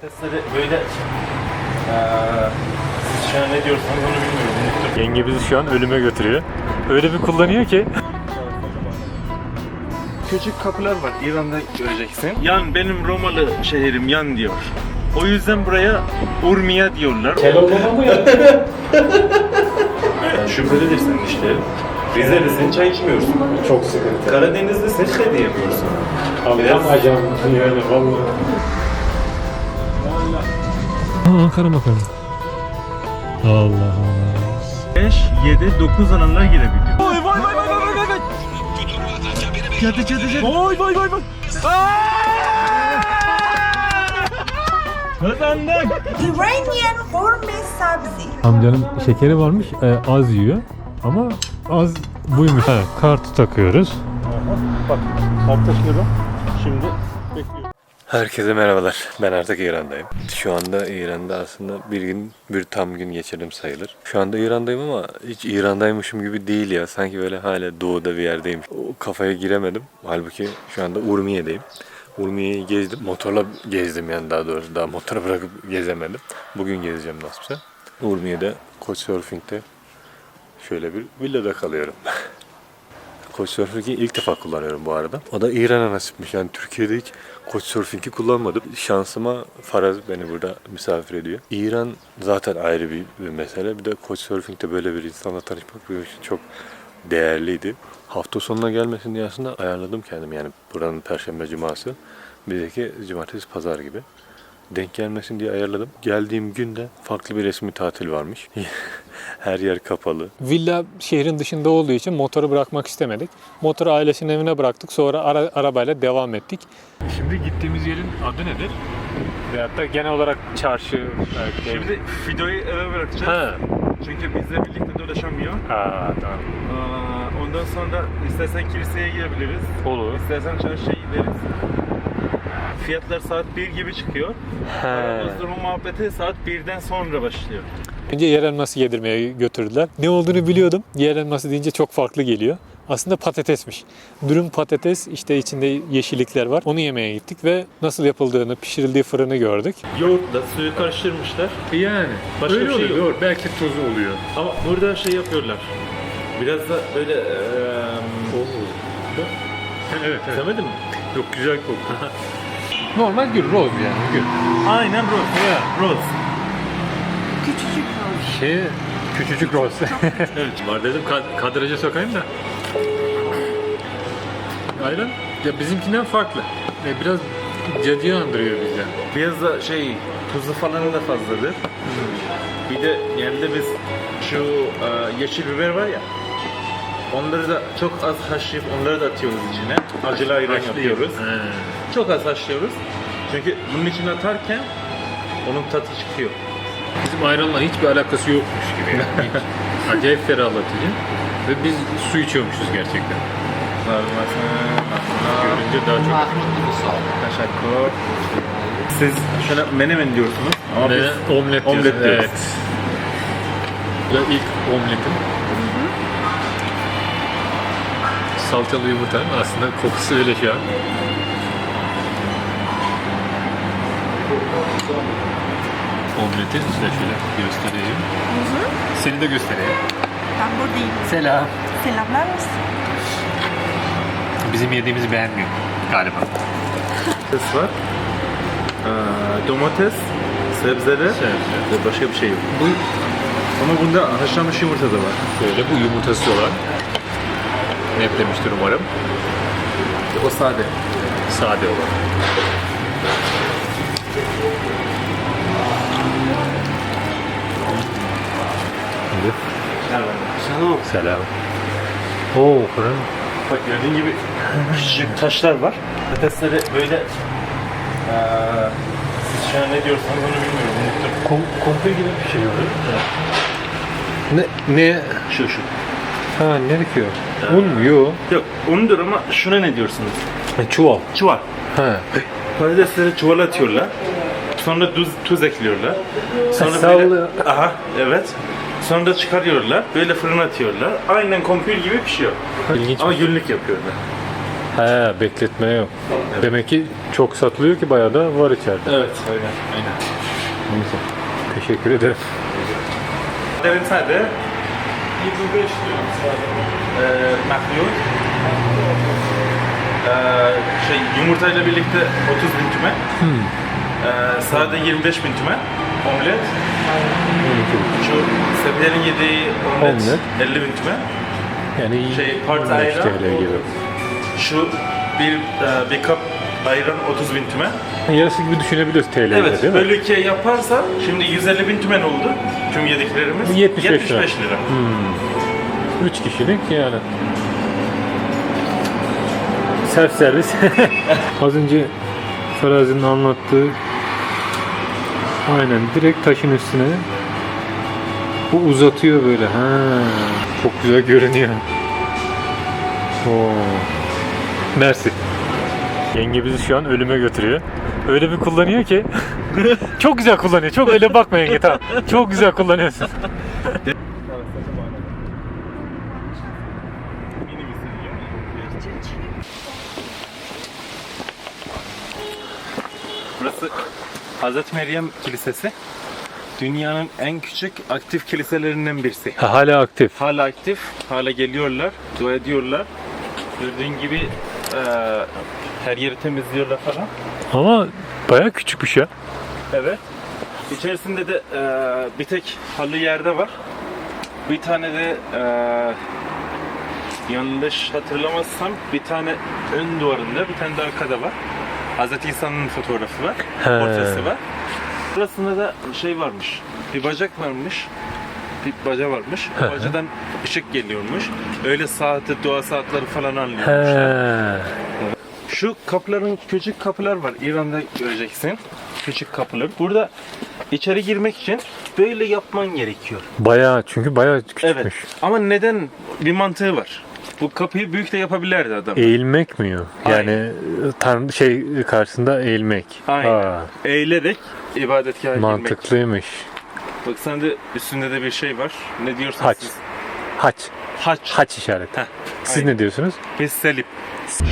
Patatesleri böyle eee siz şu an ne diyorsanız onu bilmiyorum. Unuttum. Yenge bizi şu an ölüme götürüyor. Öyle bir kullanıyor ki. Küçük kapılar var İran'da göreceksin. Yan benim Romalı şehrim yan diyor. O yüzden buraya Urmiya diyorlar. Keloğlan'a mı ya? Şüphelidir senin işlerin. Rize'lisin çay içmiyorsun. Çok sıkıntı. Karadenizlisin şey diyemiyorsun. Allah'ım ajan yani vallahi. Aa, Ankara makarna. Allah Allah. 5, 7, 9 analar girebiliyor. Vay vay vay vay vay vay vay. Cadı cadı cadı. Vay vay vay vay. Kazandık. Iranian gourmet sabzi. Amcanın şekeri varmış e, az yiyor ama az buymuş. Ha, kartı takıyoruz. Bak kart taşıyorum. Şimdi. Herkese merhabalar. Ben artık İran'dayım. Şu anda İran'da aslında bir gün, bir tam gün geçirdim sayılır. Şu anda İran'dayım ama hiç İran'daymışım gibi değil ya. Sanki böyle hala doğuda bir yerdeyim. O kafaya giremedim. Halbuki şu anda Urmiye'deyim. Urmiye'yi gezdim. Motorla gezdim yani daha doğrusu. Daha motoru bırakıp gezemedim. Bugün gezeceğim nasipse. Urmiye'de Couchsurfing'de şöyle bir villada kalıyorum. Couchsurfing'i ilk defa kullanıyorum bu arada. O da İran'a nasipmiş. Yani Türkiye'de hiç Couchsurfing'i kullanmadım. Şansıma Faraz beni burada misafir ediyor. İran zaten ayrı bir, bir mesele. Bir de Couchsurfing'de böyle bir insanla tanışmak benim için çok değerliydi. Hafta sonuna gelmesin diye aslında ayarladım kendim. Yani buranın Perşembe Cuması. Bizdeki Cumartesi Pazar gibi denk gelmesin diye ayarladım. Geldiğim günde farklı bir resmi tatil varmış. Her yer kapalı. Villa şehrin dışında olduğu için motoru bırakmak istemedik. Motoru ailesinin evine bıraktık. Sonra ara- arabayla devam ettik. Şimdi gittiğimiz yerin adı nedir? Veyahut da genel olarak çarşı belki. Şimdi videoyu eve bırakacağız. Ha. Çünkü bizle birlikte dolaşamıyor. Ha tamam. Aa, Ondan sonra istersen kiliseye girebiliriz. Olur. İstersen çarşıya gideriz. Fiyatlar saat 1 gibi çıkıyor. Aramızda bu muhabbeti saat 1'den sonra başlıyor. Önce yer elması yedirmeye götürdüler. Ne olduğunu biliyordum. Yer elması deyince çok farklı geliyor. Aslında patatesmiş. Dürüm patates işte içinde yeşillikler var. Onu yemeye gittik ve nasıl yapıldığını, pişirildiği fırını gördük. Yoğurtla suyu karıştırmışlar. Yani. Başka öyle bir şey oluyor. yok. Belki tuzu oluyor. Ama burada şey yapıyorlar. Biraz da böyle eee evet evet. Sevmedin mi? Yok güzel koktu. Normal gül, roz yani gül. Aynen rose. Ya. Rose. Küçücük roz. Şey, küçücük roz. evet. Var dedim kad- kadraja sokayım da. Ayran ya bizimkinden farklı. E, biraz cadıya andırıyor bizden. Biraz da şey tuzu falan da fazladır. Bir de genelde biz şu eee, yeşil biber var ya onları da çok az haşlayıp onları da atıyoruz içine. Acılı ayran yapıyoruz. Çok az haşlıyoruz. Çünkü bunun içine atarken onun tadı çıkıyor. Bizim ayranla hiçbir alakası yokmuş gibi. Yani. Hiç. Acayip ferahlatıcı. Ve biz su içiyormuşuz gerçekten. Görünce daha çok. Teşekkür. Siz şöyle menemen diyorsunuz ama Ve biz omlet, omlet diyoruz. diyoruz. Evet. Bu da ilk omletim. Salçalı yumurta aslında kokusu öyle şu an. Omleti size şöyle göstereyim. Seni de göstereyim. Ben buradayım. Selam. Selamlar olsun. Bizim yediğimizi beğenmiyor galiba. domates var. Ee, domates, sebzeler ve başka bir şey yok. Bu ama bunda haşlanmış yumurta da var. Şöyle bu yumurtası olan. Netlemiştir umarım. O sade. Sade olan. Selam. Selam. Oo fırın. Bak gördüğün gibi küçücük taşlar var. Patatesleri böyle eee siz şu an ne diyorsanız onu bilmiyorum. Unuttum. Kom komple gibi bir şey oluyor. Ne? Ne? Şu şu. Ha ne dikiyor? Un mu? Yok. Yok ondur ama şuna ne diyorsunuz? çuval. Çuval. Ha. Patatesleri çuvala atıyorlar. Sonra tuz, tuz ekliyorlar. Sonra böyle, aha evet. Sonra da çıkarıyorlar. Böyle fırına atıyorlar. Aynen kompül gibi pişiyor. İlginç. Ama günlük yapıyorlar. He bekletme yok. Demek ki çok satılıyor ki bayağı da var içeride. Evet, aynen. aynen. Neyse. Teşekkür ederim. Derin sade 25 diyorum Ee, mahlul. Ee, şey yumurtayla birlikte 30 bin tüme. Ee, sade 25 bin tüme. Omlet. Şu Sebiye'nin yediği omlet, Omlet. 50 bin tüme. Yani Şey, part 25 ayran. TL gibi. Şu bir e, bir kap ayran 30 bin tüme. Yarısı gibi düşünebiliyoruz TL'de Evet, değil mi? bölü ikiye yaparsa şimdi 150 bin tümen oldu. Tüm yediklerimiz. 75 lira. lira. 3 kişilik yani. Self servis. Az önce Ferazi'nin anlattığı aynen direkt taşın üstüne bu uzatıyor böyle. Ha, çok güzel görünüyor. Oo. Mersi. Yenge bizi şu an ölüme götürüyor. Öyle bir kullanıyor ki çok güzel kullanıyor. Çok öyle bakma yenge tamam. Çok güzel kullanıyorsun. Burası Hazreti Meryem Kilisesi. Dünyanın en küçük aktif kiliselerinden birisi. Ha, hala aktif. Hala aktif, hala geliyorlar, dua ediyorlar. Gördüğün gibi eee, her yeri temizliyorlar falan. Ama bayağı küçükmüş ya. Evet. İçerisinde de eee, bir tek halı yerde var. Bir tane de eee, yanlış hatırlamazsam bir tane ön duvarında, bir tane de arkada var. Hazreti İsa'nın fotoğrafı var, He. portresi var. Burasında da şey varmış, bir bacak varmış, bir baca varmış. O bacadan ışık geliyormuş. Öyle saati, dua saatleri falan anlıyormuşlar. Şu kapıların küçük kapılar var. İran'da göreceksin. Küçük kapılar. Burada içeri girmek için böyle yapman gerekiyor. Bayağı çünkü bayağı küçükmüş. Evet. Ama neden? Bir mantığı var. Bu kapıyı büyük de yapabilirdi adam. Eğilmek mi. Yani tanrı şey karşısında eğilmek. Aynen. Ha, Eğilerek ibadetgaha girmek. mantıklıymış. Bak sen de üstünde de bir şey var. Ne diyorsunuz Haç. siz? Haç. Haç. Haç işareti. Heh, Siz aynen. ne diyorsunuz? Biz Selip.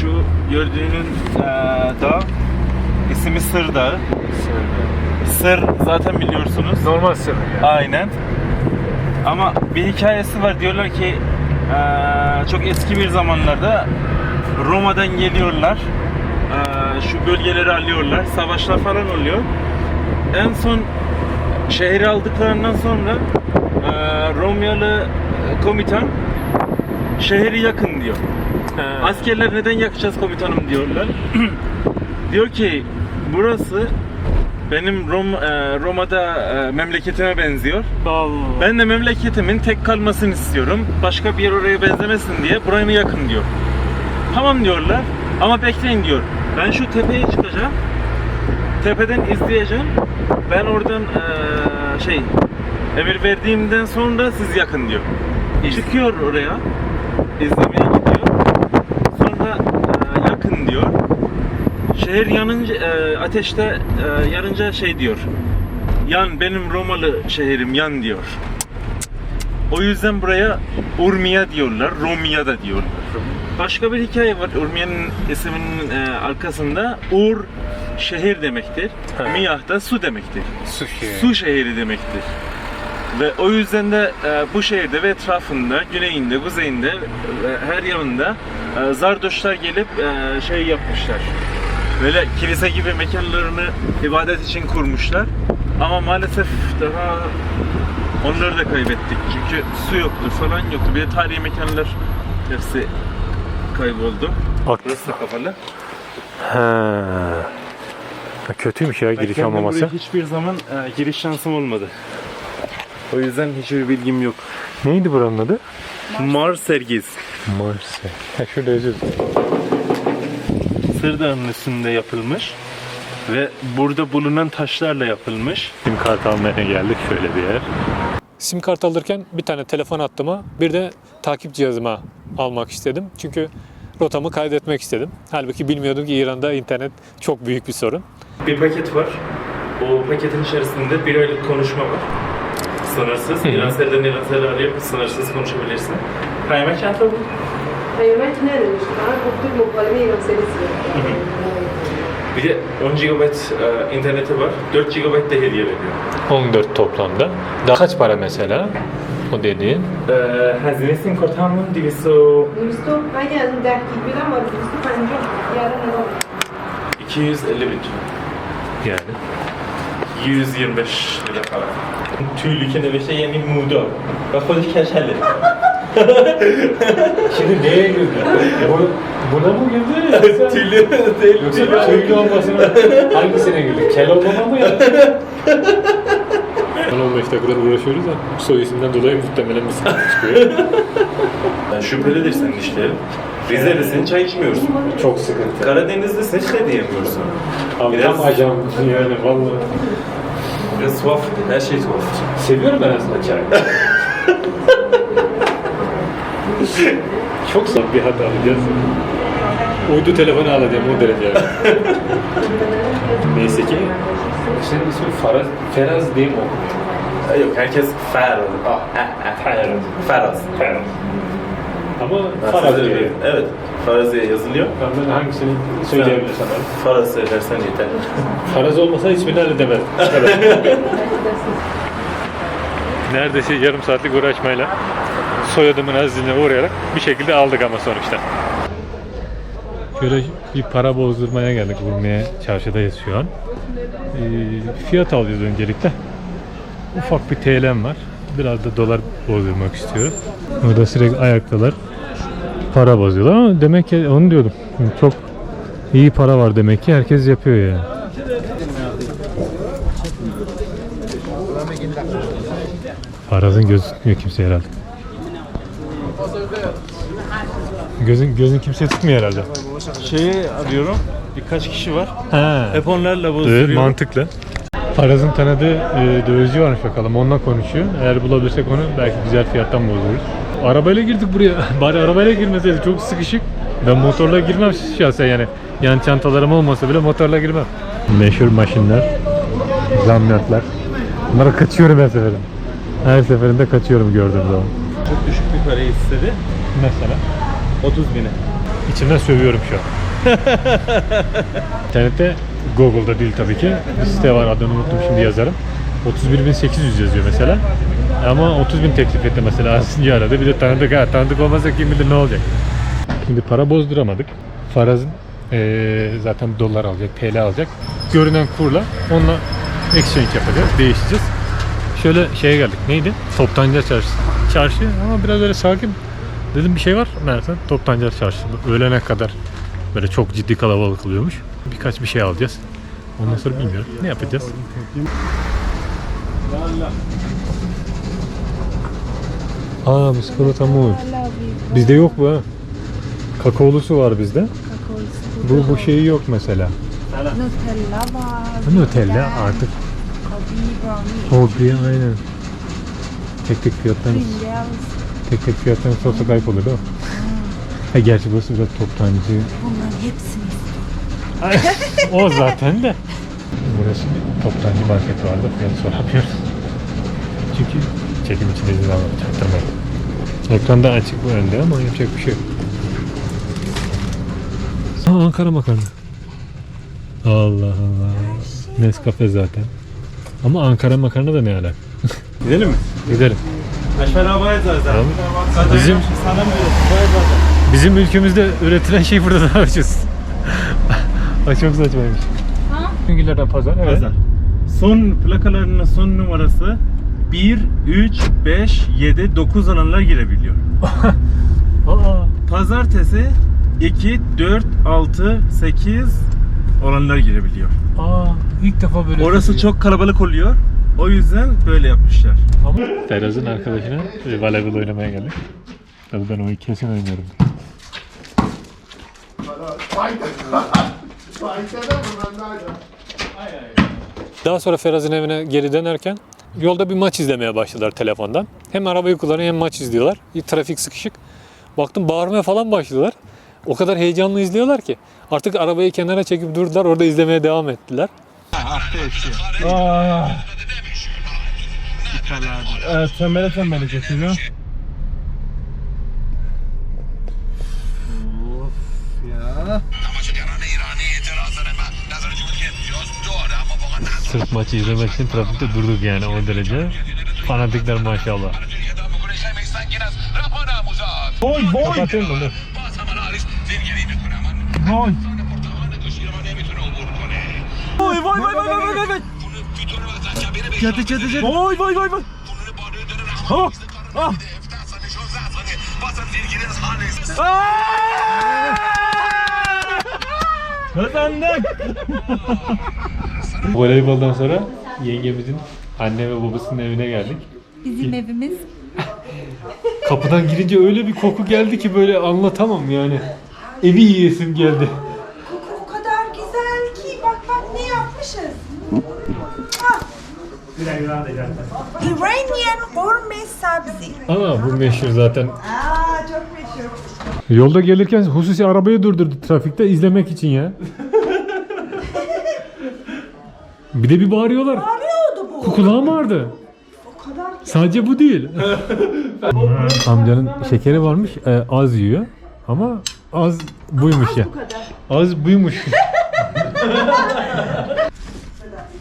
Şu gördüğünün eee dağ ismi Sır Dağı. Sır zaten biliyorsunuz. Normal sır. Aynen. Ama bir hikayesi var. Diyorlar ki eee, çok eski bir zamanlarda Roma'dan geliyorlar. Eee, şu bölgeleri alıyorlar. Savaşlar falan oluyor. En son şehri aldıklarından sonra eee Romalı komutan şehri yakın diyor. Askerler neden yakacağız komutanım diyorlar. diyor ki burası benim Rom, e, Roma'da e, memleketime benziyor. Ben de memleketimin tek kalmasını istiyorum. Başka bir yer oraya benzemesin diye buraya yakın diyor. Tamam diyorlar ama bekleyin diyor. Ben şu tepeye çıkacağım. Tepeden izleyeceğim. Ben oradan e, şey emir verdiğimden sonra siz yakın diyor. Çıkıyor oraya. izlemeye gidiyor. Sonra e, yakın diyor. Şehir yanınca e, ateşte e, yanınca şey diyor. Yan benim Romalı şehrim yan diyor. O yüzden buraya Urmiya diyorlar, Romya da diyorlar. Başka bir hikaye var. Urmiya'nın isminin e, arkasında Ur şehir demektir. Miyah da su demektir. Su Su şehri demektir. Ve o yüzden de e, bu şehirde ve etrafında, güneyinde, kuzeyinde ve her yanında e, Zardoşlar gelip e, şey yapmışlar. Böyle kilise gibi mekanlarını ibadet için kurmuşlar. Ama maalesef daha onları da kaybettik. Çünkü su yoktu falan yoktu. Bir de tarihi mekanlar hepsi kayboldu. Burası da kapalı. Ha. Ha, Kötüymüş ya giriş Ben olmaması. buraya hiçbir zaman e, giriş şansım olmadı. O yüzden hiçbir bilgim yok. Neydi buranın adı? Mars sergisi. Marse. Ha şurada Sırdağ'ın üstünde yapılmış ve burada bulunan taşlarla yapılmış. Sim kart almaya geldik şöyle bir yer. Sim kart alırken bir tane telefon attığıma bir de takip cihazıma almak istedim. Çünkü rotamı kaydetmek istedim. Halbuki bilmiyordum ki İran'da internet çok büyük bir sorun. Bir paket var. O paketin içerisinde bir aylık konuşma var. Sınırsız. İransel'den İransel'e arayıp sınırsız konuşabilirsin. Kaymak bu. پیامک ننوشت فقط گفته مکالمه ایران سریسی Bir de 10 GB e, interneti var. 4 GB de hediye veriyor. 14 toplamda. Daha kaç para mesela o dediğin? E, Hazine sim kart همون 200 دویست و اگه از اون ده گیگ بدم آره دویست و پنجاه گردن نگاه 250 bin lira. Yani. 125 lira falan. Tüylü kenebeşe yeni muda. Bak o keşeli. Şimdi neye güldün? Buna, buna mı güldün? Tüylü değil. Yoksa tüylü olmasına hangisine güldün? Kel olmama mı ya? 15 dakikadır uğraşıyoruz da soy isimden dolayı muhtemelen bir sıkıntı çıkıyor. Yani şüphelidir senin işlerin. Rize'lisin çay içmiyorsun. Çok sıkıntı. Karadenizlisin hiç ne diyemiyorsun. Abi Biraz- tam ajan yani vallahi. Biraz tuhaf. Her şey tuhaf. Seviyorum ben aslında çay. Çok saf bir hata alacağız. Uydu telefonu alacağım o derece. Neyse ki senin ismin Faraz, Feraz değil mi o? Yok herkes Feraz. Ah, eh, eh. Feraz. Feraz. Feraz. Ama Faraz öyle- Evet. Faraz diye yazılıyor. Ben hangisini söyleyebilirsem. Faraz söylersen yeter. Faraz olmasa ismini halledemez. Evet. Neredeyse yarım saatlik uğraşmayla soyadımın azizliğine uğrayarak bir şekilde aldık ama sonuçta. Şöyle bir para bozdurmaya geldik vurmaya çarşıdayız şu an. Ee, fiyat alacağız öncelikle. Ufak bir TL'm var. Biraz da dolar bozdurmak istiyorum. Orada sürekli ayaktalar. Para bozuyorlar ama demek ki onu diyordum. Çok iyi para var demek ki herkes yapıyor yani. Faraz'ın gözü tutmuyor kimse herhalde. Gözün gözün kimseye tutmuyor herhalde. Şeyi arıyorum. Birkaç kişi var. Ha. Hep onlarla Evet, bozduruyorum. mantıklı. Faraz'ın tanıdığı e, dövizci varmış bakalım. Onunla konuşuyor. Eğer bulabilirsek onu belki güzel fiyattan bozdururuz. Arabayla girdik buraya. Bari arabayla girmeseydik çok sıkışık. Ben motorla girmem şahsen yani. Yan çantalarım olmasa bile motorla girmem. Meşhur maşinler, zamyatlar. Bunlara kaçıyorum her seferinde. Her seferinde kaçıyorum gördüğüm zaman. Çok düşük bir parayı istedi. Mesela 30 bine. İçimden sövüyorum şu an. İnternette Google'da değil tabii ki. Bir site var adını unuttum şimdi yazarım. 31.800 yazıyor mesela. Ama 30.000 teklif etti mesela Asinci aradı. Bir de tanıdık ha. Tanıdık olmasa kim bilir ne olacak. Şimdi para bozduramadık. Faraz'ın eee, zaten dolar alacak, TL alacak. Görünen kurla onunla exchange yapacağız, değişeceğiz. Şöyle şeye geldik. Neydi? Toptancılar Çarşısı. Çarşı ama biraz öyle sakin. Dedim bir şey var meğerse Toptancılar Çarşısı. Öğlene kadar böyle çok ciddi kalabalık oluyormuş. Birkaç bir şey alacağız. Ondan sonra bilmiyorum. Ne yapacağız? Aa biskolata muz. Bizde yok bu ha. Kakaolusu var bizde. Bu bu şeyi yok mesela. Nutella var. Nutella artık. Bir aynen. Tek tek Pringles. tek tek fiyattan sorsa kayıp olur değil mi? Ha gerçi burası biraz toptancı. Bunların hepsini o zaten de. Burası bir toptancı market vardı. Fiyat soramıyoruz. Çünkü çekim için izin almadı. Çaktırmayın. Ekranda açık bu önde ama yapacak bir şey yok. Aa, Ankara makarna. Allah Allah. Nescafe zaten. Ama Ankara makarna da ne alaka? Gidelim mi? Gidelim. Aşağı arabaya zaten. Tamam. Bizim Sana mı bizim ülkemizde üretilen şey burada daha ucuz. Ay çok saçmaymış. Günlerden pazar. Evet. Pazar. Son plakalarının son numarası 1, 3, 5, 7, 9 olanlar girebiliyor. Aa, Pazartesi 2, 4, 6, 8 olanlar girebiliyor. aa, ilk defa böyle. Orası çok kalabalık oluyor. O yüzden böyle yapmışlar. Ama Feraz'ın arkadaşına e, voleybol oynamaya geldik. Tabii ben oyunu kesin oynuyorum. Daha sonra Feraz'ın evine geri dönerken yolda bir maç izlemeye başladılar telefondan. Hem arabayı kullanıyor hem maç izliyorlar. Bir trafik sıkışık. Baktım bağırmaya falan başladılar. O kadar heyecanlı izliyorlar ki artık arabayı kenara çekip durdular orada izlemeye devam ettiler. Evet, tembele tembele getiriyor. Sırf maçı izlemek için trafikte durduk yani o derece. Fanatikler maşallah. Boy boy. Kapatıyorum bunu. Vay vay vay vay vay vay vay. Cadı cadı cadı. Vay vay vay vay. Ha. Ha. Kazandık. Voleyboldan sonra yengemizin anne ve babasının evine geldik. Bizim evimiz. Kapıdan girince öyle bir koku geldi ki böyle anlatamam yani. Evi yiyesim geldi. O kadar güzel ki bak bak ne yapmışız. Ah. Iranian gourmet sabzi. Ama bu meşhur zaten. Aa çok meşhur. Yolda gelirken hususi arabayı durdurdu trafikte izlemek için ya. bir de bir bağırıyorlar. Arıyordu bu. Kulağım kadar Sadece bu değil. Amcanın şekeri varmış, e, az yiyor. Ama az buymuş ya. Az buymuş.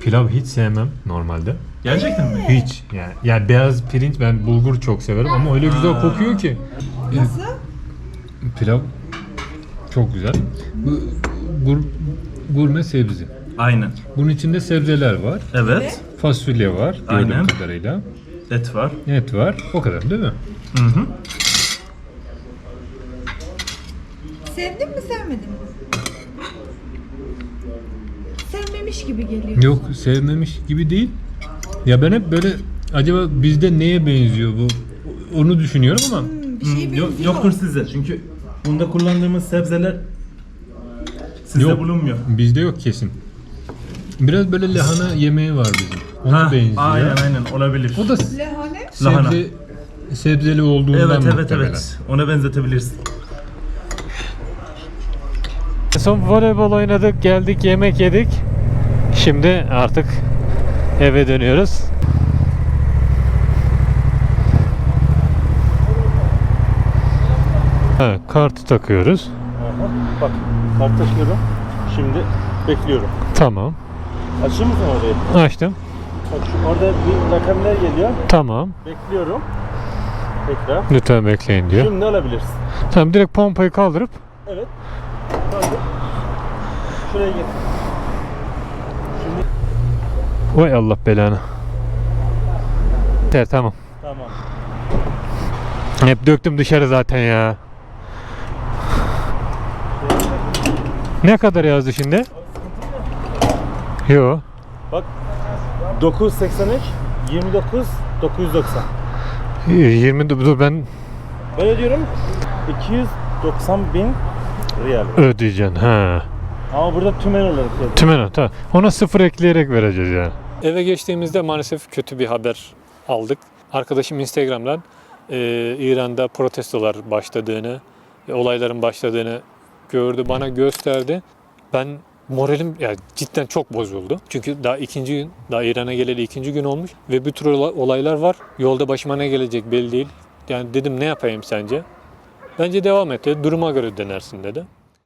Pilav hiç sevmem normalde. Gerçekten mi? Hiç yani. Yani beyaz pirinç ben bulgur çok severim ama öyle güzel kokuyor ki. nasıl? Pilav çok güzel. Bu gur, gurme sebze. Aynen. Bunun içinde sebzeler var. Evet. Fasulye var gördüğüm Aynen. kadarıyla. Et var. Et var. O kadar değil mi? Hı hı. Sevdin mi sevmedin mi? Sevmemiş gibi geliyor. Yok sevmemiş gibi değil. Ya ben hep böyle acaba bizde neye benziyor bu? Onu düşünüyorum ama Bir şey Yok, benziyor. yoktur sizde çünkü bunda kullandığımız sebzeler sizde Yok. bulunmuyor. bizde yok kesin. Biraz böyle lahana yemeği var bizim. Ona Ha, benziyor. Aynen aynen olabilir. Lahane. O da sebze, Lahana. sebzeli olduğundan evet evet muhtemelen. evet. Ona benzetebilirsin. Son voleybol oynadık, geldik, yemek yedik. Şimdi artık eve dönüyoruz. Ha, kartı takıyoruz. Bak kart taşıyorum. Şimdi bekliyorum. Tamam. Açayım mı sen orayı? Açtım. Bak şu orada bir rakamlar geliyor. Tamam. Bekliyorum. Tekrar. Lütfen bekleyin diyor. Şimdi alabilirsin. Tamam direkt pompayı kaldırıp Evet. Kaldır. Şuraya git. Vay Allah belanı. Evet, tamam. Tamam. Hep döktüm dışarı zaten ya. Ne kadar yazdı şimdi? Yo. 983 29 990. 20 dur ben Ben ödüyorum 290 bin riyal. ödeyeceksin. Ha. Ama burada tümen olarak yazıyor. Tümen tamam. Ona sıfır ekleyerek vereceğiz yani. Eve geçtiğimizde maalesef kötü bir haber aldık. Arkadaşım Instagram'dan e, İran'da protestolar başladığını, e, olayların başladığını gördü, bana gösterdi. Ben moralim yani cidden çok bozuldu. Çünkü daha ikinci gün, daha İran'a geleli ikinci gün olmuş ve bir tür ola- olaylar var. Yolda başıma ne gelecek belli değil. Yani dedim ne yapayım sence? Bence devam et. Duruma göre denersin dedi.